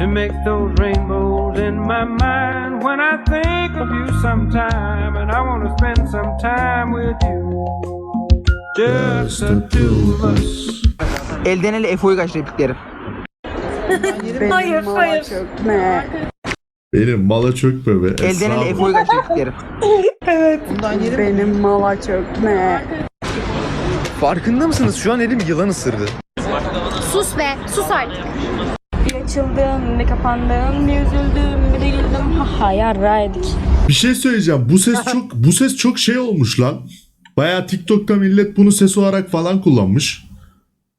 to make those rainbows in my mind when I think of you sometime and I want to spend some time with you. Just the two of us. Elden ele Efo'yu kaç replikleri. Hayır, hayır. Benim mala çökme be. Elden ele. Efo'yu kaç replikleri. Benim mala çökme. Farkında mısınız? Şu an elim yılan ısırdı. Sus be, sus artık. Bir açıldım, bir kapandım, bir üzüldüm, bir de güldüm. Ha ha yarraydık. Bir şey söyleyeceğim. Bu ses çok bu ses çok şey olmuş lan. Baya TikTok'ta millet bunu ses olarak falan kullanmış.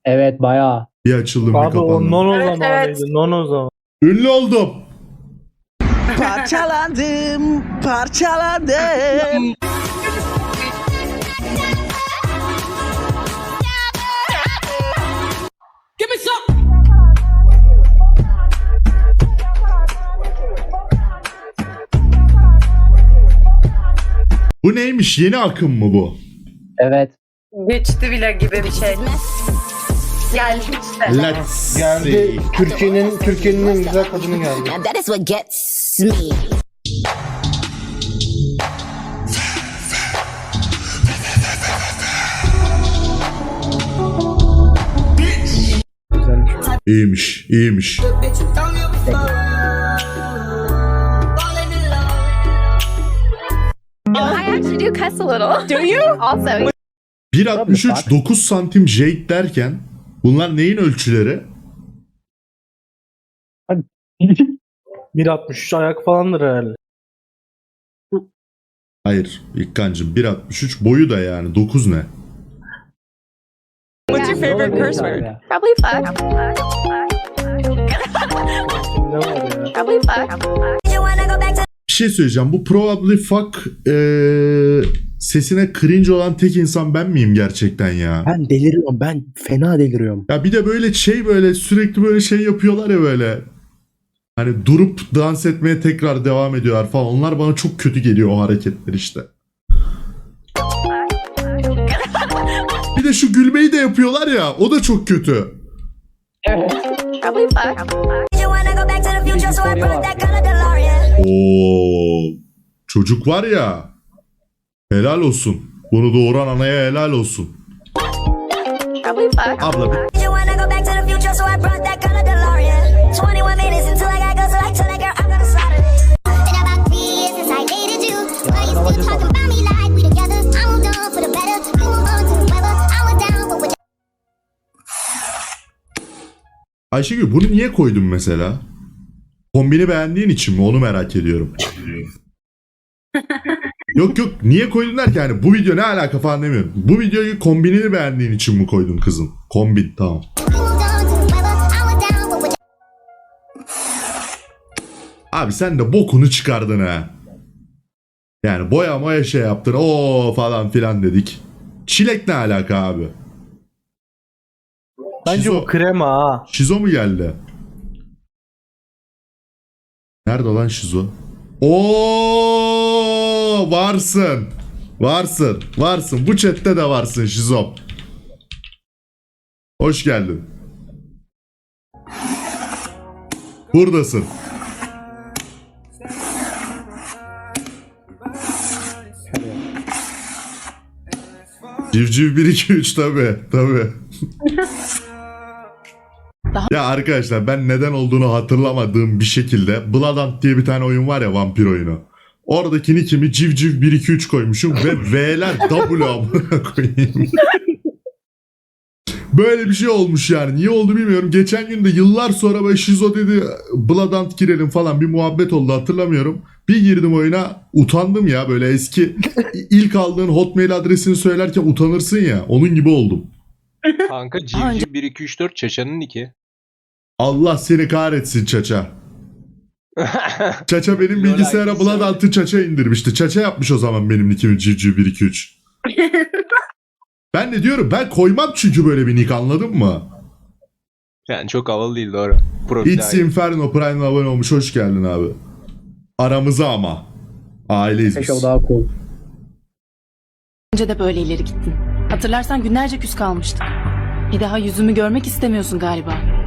Evet bayağı. Bir açıldım bir Abi o kapandım. non o Evet, zamanıydı. Non o zaman. Ünlü oldum. Parçalandım, parçalandım. Bu neymiş? Yeni akım mı bu? Evet. Geçti bile gibi bir şey. Geldi işte. Let's see. Geldi. Türkiye'nin Türkiye'nin en güzel kadını geldi. And that is what gets me. İyiymiş, iyiymiş. I do cuss a little. Do you? Also, 1.63 9 santim Jade derken bunlar neyin ölçüleri? 1.63 ayak falandır herhalde. Hayır İlkancığım 1.63 boyu da yani 9 ne? What's your favorite curse word? probably fuck. Probably fuck. Bir şey söyleyeceğim. Bu probably fuck eee, sesine cringe olan tek insan ben miyim gerçekten ya? Ben deliriyorum. Ben fena deliriyorum. Ya bir de böyle şey böyle sürekli böyle şey yapıyorlar ya böyle. Hani durup dans etmeye tekrar devam ediyorlar falan. Onlar bana çok kötü geliyor o hareketler işte. Bir de şu gülmeyi de yapıyorlar ya o da çok kötü. Probably fuck. Oo çocuk var ya. Helal olsun. Bunu doğuran anaya helal olsun. Abla bir Ayşegül bunu niye koydun mesela? Kombini beğendiğin için mi? Onu merak ediyorum. yok yok niye koydun derken hani bu video ne alaka falan demiyorum. Bu videoyu kombinini beğendiğin için mi koydun kızım? Kombin tamam. Abi sen de bokunu çıkardın ha. Yani boya moya şey yaptın o falan filan dedik. Çilek ne alaka abi? Bence Şizo- bu krema ha. Şizo mu geldi? Nerede lan Şizo? Oo varsın. Varsın. Varsın. Bu chatte de varsın Şizo. Hoş geldin. Buradasın. Civciv 1 2 3 tabi tabi. Ya arkadaşlar ben neden olduğunu hatırlamadığım bir şekilde Bloodhunt diye bir tane oyun var ya vampir oyunu. Oradakini kimi civciv 1 2 3 koymuşum ve V'ler W amına koyayım. Böyle bir şey olmuş yani. Niye oldu bilmiyorum. Geçen gün de yıllar sonra böyle Şizo dedi Bloodhunt girelim falan bir muhabbet oldu hatırlamıyorum. Bir girdim oyuna utandım ya böyle eski ilk aldığın hotmail adresini söylerken utanırsın ya. Onun gibi oldum. Kanka civciv 1 2 3 4 çaçanın niki. Allah seni kahretsin Çaça. Çaça benim bilgisayara Bloodhunt'ı Çaça indirmişti. Çaça yapmış o zaman benim nickimi Civciv 1 2 3. ben de diyorum ben koymam çünkü böyle bir nick anladın mı? yani çok havalı değil doğru. Profil It's Inferno Prime'le abone olmuş hoş geldin abi. Aramıza ama. Aileyiz biz. Daha cool. Önce de böyle ileri gittin. Hatırlarsan günlerce küs kalmıştık. Bir daha yüzümü görmek istemiyorsun galiba.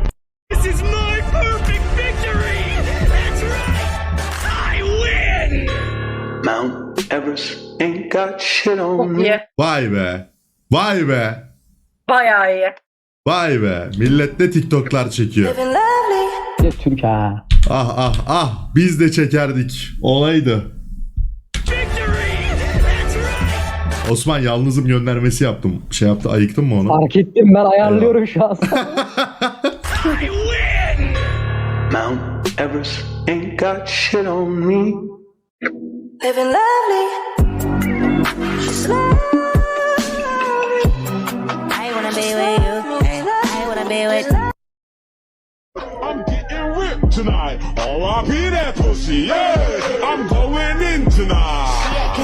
Mount Everest ain't got shit on Çok iyi. Vay be. Vay be. Bayağı iyi. Vay be. Millet ne TikTok'lar çekiyor. Bir de Türk ha. Ah ah ah. Biz de çekerdik. Olaydı. Osman yalnızım göndermesi yaptım. Şey yaptı ayıktın mı onu? Fark ettim ben ayarlıyorum şu an. Mount Everest ain't got shit on me. Living lovely. I wanna be with you. I wanna be with I'm getting ripped tonight. R.I.P. that pussy, yeah. I'm going in tonight.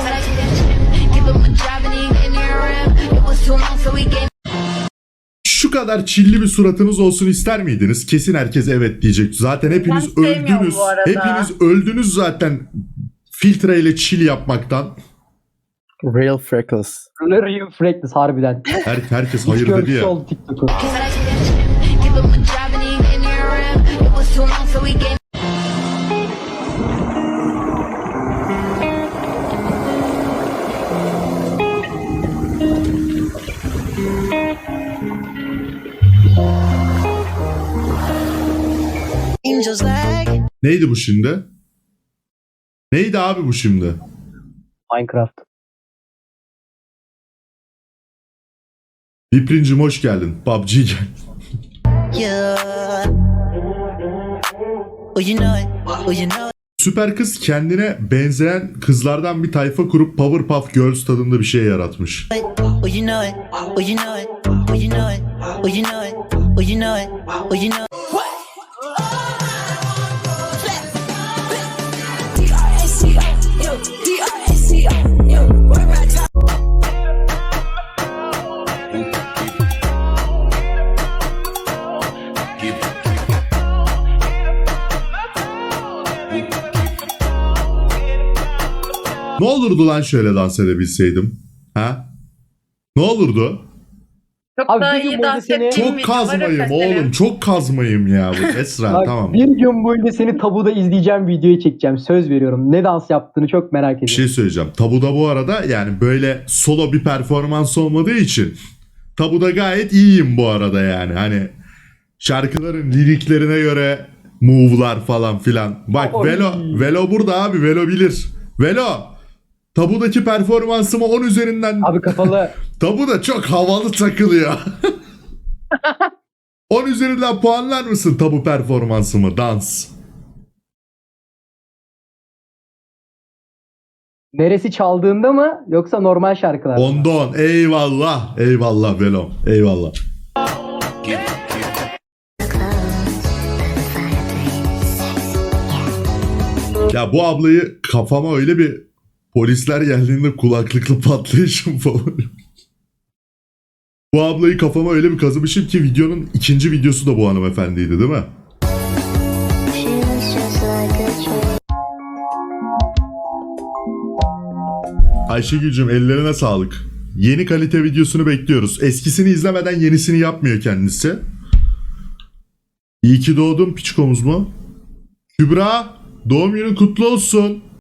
Give him a job and he in your rim. It was too long, so we gave Şu kadar çilli bir suratınız olsun ister miydiniz? Kesin herkes evet diyecek. Zaten hepiniz Ben sevmiyorum öldünüz. bu arada. Hepiniz öldünüz zaten filtreyle çil yapmaktan. Real freckles. Real Freckles harbiden. Her, herkes hayır dedi ya. oldu TikTok'u. Neydi bu şimdi? Neydi abi bu şimdi? Minecraft. Viprincim hoş geldin. PUBG gel. Oh, you know it. Oh, you know it. Süper kız kendine benzeyen kızlardan bir tayfa kurup Powerpuff Girls tadında bir şey yaratmış. Ne olurdu lan şöyle dans edebilseydim? Ha? Ne olurdu? Çok Abi daha bir gün iyi boyunca dans seni- ettiğim Çok video var kazmayım oğlum. Çok kazmayım ya bu Esra Bak, tamam. Bir gün boyunca seni tabuda izleyeceğim videoyu çekeceğim. Söz veriyorum. Ne dans yaptığını çok merak Bir ediyorum. şey söyleyeceğim. Tabuda bu arada yani böyle solo bir performans olmadığı için tabuda gayet iyiyim bu arada yani. Hani şarkıların liriklerine göre move'lar falan filan. Bak Oy. Velo Velo burada abi. Velo bilir. Velo Tabudaki performansımı 10 üzerinden Abi kapalı. Tabu da çok havalı takılıyor. 10 üzerinden puanlar mısın tabu performansımı dans? Neresi çaldığında mı yoksa normal şarkılar mı? Onda 10. Eyvallah. Eyvallah Velo. Eyvallah. Ya bu ablayı kafama öyle bir polisler geldiğinde kulaklıklı patlayışım falan. bu ablayı kafama öyle bir kazımışım ki videonun ikinci videosu da bu hanımefendiydi değil mi? Ayşegül'cüm ellerine sağlık. Yeni kalite videosunu bekliyoruz. Eskisini izlemeden yenisini yapmıyor kendisi. İyi ki doğdun piçkomuz mu? Kübra doğum günün kutlu olsun.